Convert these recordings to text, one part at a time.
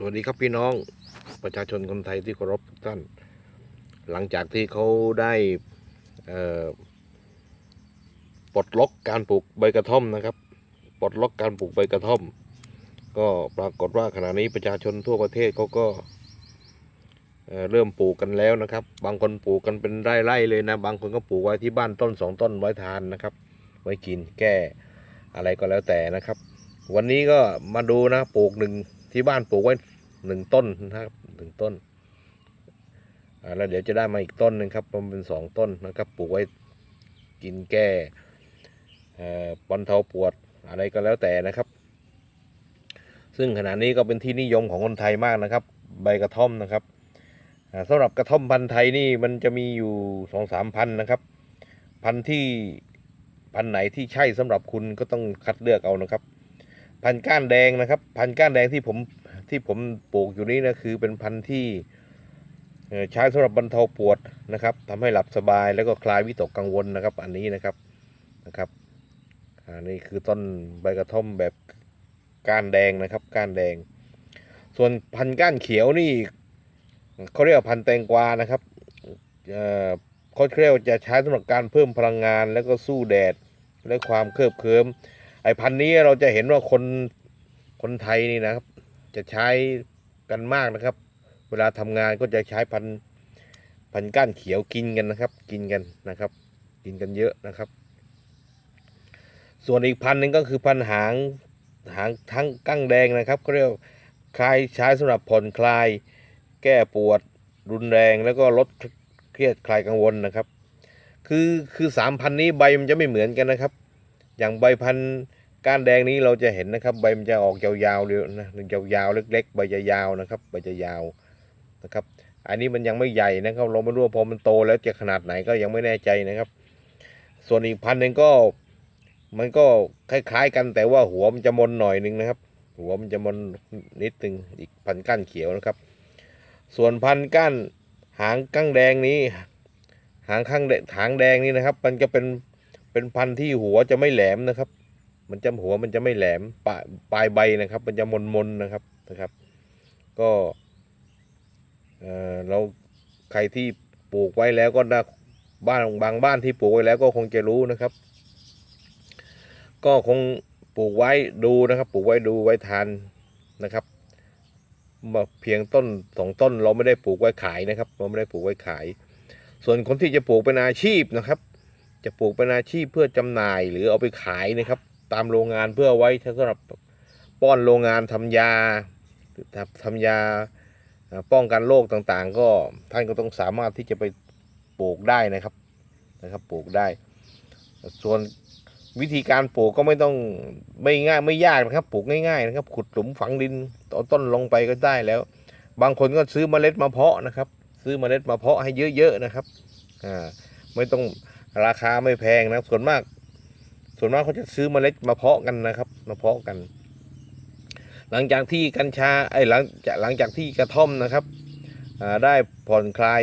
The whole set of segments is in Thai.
สวัสดีครับพี่น้องประชาชนคนไทยที่เคารพทุกท่าน หลังจากที่เขาได้ปลดล็อกการปลูกใบกระท่อมนะครับ ปลดล็อกการปลูกใบกระท่อม ก็ปรากฏว่าขณะนี้ประชาชนทั่วประเทศเขาก็เเริ่มปลูกกันแล้วนะครับ บางคนปลูกกันเป็นไร่ๆเลยนะ บางคนก็ปลูกไว้ที่บ้านต้นสองต้นไว้ทานนะครับ ไว้กินแก้อะไรก็แล้วแต่นะครับ วันนี้ก็มาดูนะปลูกหนึ่ง ที่บ้านปลูกไว้หนึ่งต้นนะครับหนึ่งต้นแล้วเดี๋ยวจะได้มาอีกต้นหนึ่งครับมันเป็นสองต้นนะครับ ปลูกไว้กินแก้เอ่อบรรเทาปวดอะไรก็แล้วแต่นะครับ ซึ่งขณะนี้ก็เป็นที่นิยมของคนไทยมากนะครับ ใบกระท่อมนะครับอ่าสำหรับกระท่อมพันธุ์ไทยนี่มันจะมีอยู่สองสามพันนะครับ พันธุ์ที่พันธุ์ไหนที่ใช่สำหรับคุณก็ต้องคัดเลือกเอานะครับ พันธุ์ก้านแดงนะครับ พันธุ์ก้านแดงที่ผมที่ผมปลูกอยู่นี้นะคือเป็นพันธุ์ที่ใช้สำหรับบรรเทาปวดนะครับทำให้หลับสบายแล้วก็คลายวิตกกังวลนะครับ อันนี้นะครับนะครับอันนี้คือต้นใบกระท่อมแบบก้านแดงนะครับ ก้านแดง ส่วนพันธุ์ก้านเขียวนี่เขาเรียกพันธุ์แตงกวานะครับเอ่อเขาเรียกว่าจะใช้สำหรับการเพิ่มพลังงาน แล้วก็สู้แดดและความเคลิบเคลิ้ม ไอ้พันธุ์นี้เราจะเห็นว่าคนคนไทยนี่นะครับ จะใช้กันมากนะครับ เวลาทำงานก็จะใช้พันธุ์พันธุ์ก้านเขียวกินกันนะครับ กินกันนะครับ กินกันเยอะนะครับ ส่วนอีกพันธุ์หนึ่งก็คือพันธุ์หางหางทั้งกั้งแดงนะครับเขาเรียกคลายใช้สำหรับผ่อนคลาย แก้ปวดรุนแรงแล้วก็ลดเครียดคลายกังวลนะครับ คือคือสามพันธุ์นี้ใบมันจะไม่เหมือนกันนะครับ อย่างใบพันธุ์ก้านแดงนี้เราจะเห็นนะครับ ใบมันจะออกยาวๆเดียวนะยาวๆเล็ก ๆ ใบจะยาวนะครับใบจะยาวนะครับ อันนี้มันยังไม่ใหญ่นะครับ เราไม่รู้ว่าพอมันโตแล้วจะขนาดไหนก็ยังไม่แน่ใจนะครับ ส่วนอีกพันธุ์หนึ่งก็มันก็คล้าย ๆ กันแต่ว่าหัวมันจะมนหน่อยหนึงนะครับ หัวมันจะมนนิดนึงอีกพันธุ์ก้านเขียวนะครับ ส่วนพันธุ์ก้านหางก้างแดงนี้ หางข้างหางแดงนี้นะครับ มันจะเป็น เป็นพันธุ์ที่หัวจะไม่แหลมนะครับ มันจะหัวมันจะไม่แหลมปลายปลายใบนะครับ มันจะมนมนๆนะครับนะครับ ก็เอ่อเราใครที่ปลูกไว้แล้วก็นะบ้านบางบ้านที่ปลูกไว้แล้วก็คงจะรู้นะครับ ก็คงปลูกไว้ดูนะครับ ปลูกไว้ดูไว้ทานนะครับมาเพียงต้นสองต้นเราไม่ได้ปลูกไว้ขายนะครับ เราไม่ได้ปลูกไว้ขาย ส่วนคนที่จะปลูกเป็นอาชีพนะครับ จะปลูกเป็นอาชีพเพื่อจำหน่ายหรือเอาไปขายนะครับ ตามโรงงานเพื่อไว้สำหรับป้อนโรงงานทำยาทำยาป้องกันโรคต่างๆ ก็ท่านก็ต้องสามารถที่จะไปปลูกได้นะครับนะครับปลูกได้ ส่วนวิธีการปลูกก็ไม่ต้องไม่ง่ายไม่ยากนะครับ ปลูกง่ายๆนะครับ ขุดหลุมฝังดินเอาต้นลงไปก็ได้แล้ว บางคนก็ซื้อเมล็ดมาเพาะนะครับ ซื้อเมล็ดมาเพาะให้เยอะๆนะครับอ่าไม่ต้อง ราคาไม่แพงนะส่วนมาก ส่วนมากเขาจะซื้อเมล็ดมาเพาะกันนะครับมาเพาะกัน หลังจากที่กัญชาไอ้หลังจากหลังจากที่กระท่อมนะครับได้ผ่อนคลาย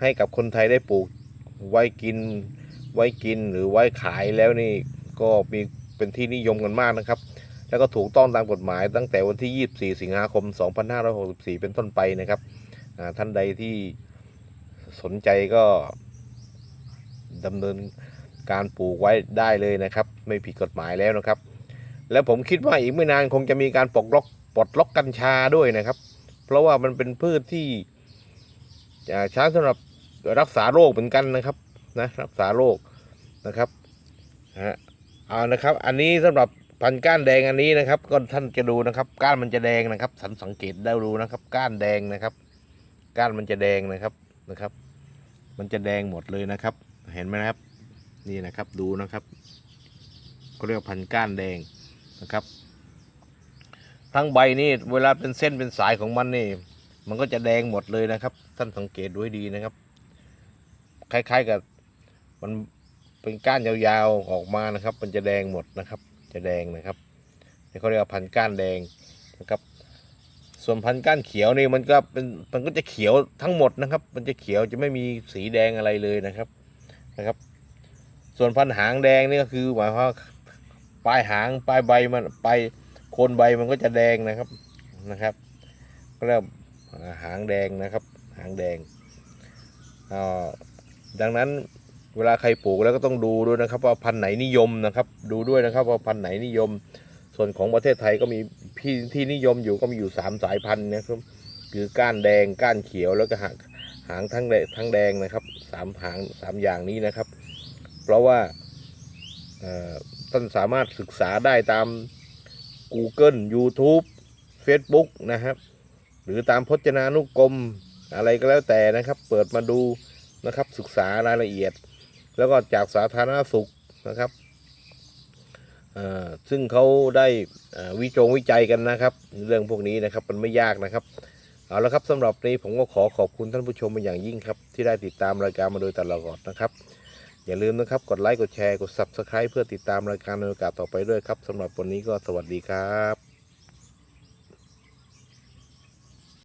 ให้กับคนไทยได้ปลูกไว้กินไว้กินหรือไว้ขายแล้วนี่ก็มีเป็นที่นิยมกันมากนะครับ แล้วก็ถูกต้องตามกฎหมายตั้งแต่วันที่ 24 สิงหาคม 2564 เป็นต้นไปนะครับท่านใดที่สนใจก็ ดำเนินการปลูกไว้ได้เลยนะครับ ไม่ผิดกฎหมายแล้วนะครับ แล้วผมคิดว่าอีกไม่นานคงจะมีการปลดล็อกปลดล็อกกัญชาด้วยนะครับ เพราะว่ามันเป็นพืชที่ใช้สำหรับรักษาโรคเหมือนกันนะครับนะรักษาโรคนะครับฮะเอานะครับ อันนี้สำหรับพันก้านแดงอันนี้นะครับ ก็ท่านจะดูนะครับ ก้านมันจะแดงนะครับ สันสังเกตได้ดูนะครับ ก้านแดงนะครับ ก้านมันจะแดงนะครับนะครับ มันจะแดงหมดเลยนะครับ เห็นไหมครับ นี่นะครับดูนะครับเขาเรียกพันก้านแดงนะครับ ทั้งใบนี่เวลาเป็นเส้นเป็นสายของมันนี่ มันก็จะแดงหมดเลยนะครับ ท่านสังเกตด้วยดีนะครับ คล้ายๆกับมันเป็นก้านยาวๆออกมานะครับ มันจะแดงหมดนะครับ จะแดงนะครับนี่เขาเรียกว่าพันก้านแดงนะครับ ส่วนพันก้านเขียวนี่มันก็เป็นมันก็จะเขียวทั้งหมดนะครับ มันจะเขียวจะไม่มีสีแดงอะไรเลยนะครับ นะครับ ส่วนพันหางแดงนี่ก็คือหมายความว่าปลายหางปลายใบมันปลายโคนใบมันก็จะแดงนะครับนะครับเขาเรียกหางแดงนะครับ หางแดงอ่าดังนั้นเวลาใครปลูกแล้วก็ต้องดูด้วยนะครับ ว่าพันธุ์ไหนนิยมนะครับ ดูด้วยนะครับว่าพันธุ์ไหนนิยม ส่วนของประเทศไทยก็มีพี่ที่นิยมอยู่ก็มีอยู่สามสายพันธุ์นะครับคือก้านแดงก้านเขียวแล้วก็หาง หางทั้งแดงทั้งแดงนะครับสามหางสามอย่างนี้นะครับ เพราะว่าท่านสามารถศึกษาได้ตาม Google YouTube Facebook นะครับ หรือตามพจนานุกรมอะไรก็แล้วแต่นะครับ เปิดมาดูนะครับศึกษารายละเอียด แล้วก็จากสาธารณสุขนะครับซึ่งเขาได้วิจงวิจัยกันนะครับ เรื่องพวกนี้นะครับมันไม่ยากนะครับ เอาละครับสำหรับนี้ผมก็ขอขอบคุณท่านผู้ชมเป็นอย่างยิ่งครับ ที่ได้ติดตามรายการมาโดยตลอดนะครับ อย่าลืมนะครับกดไลค์กดแชร์กด Subscribe เพื่อติดตามรายการในโอกาสต่อไปด้วยครับสำหรับวันนี้ก็สวัสดีครับ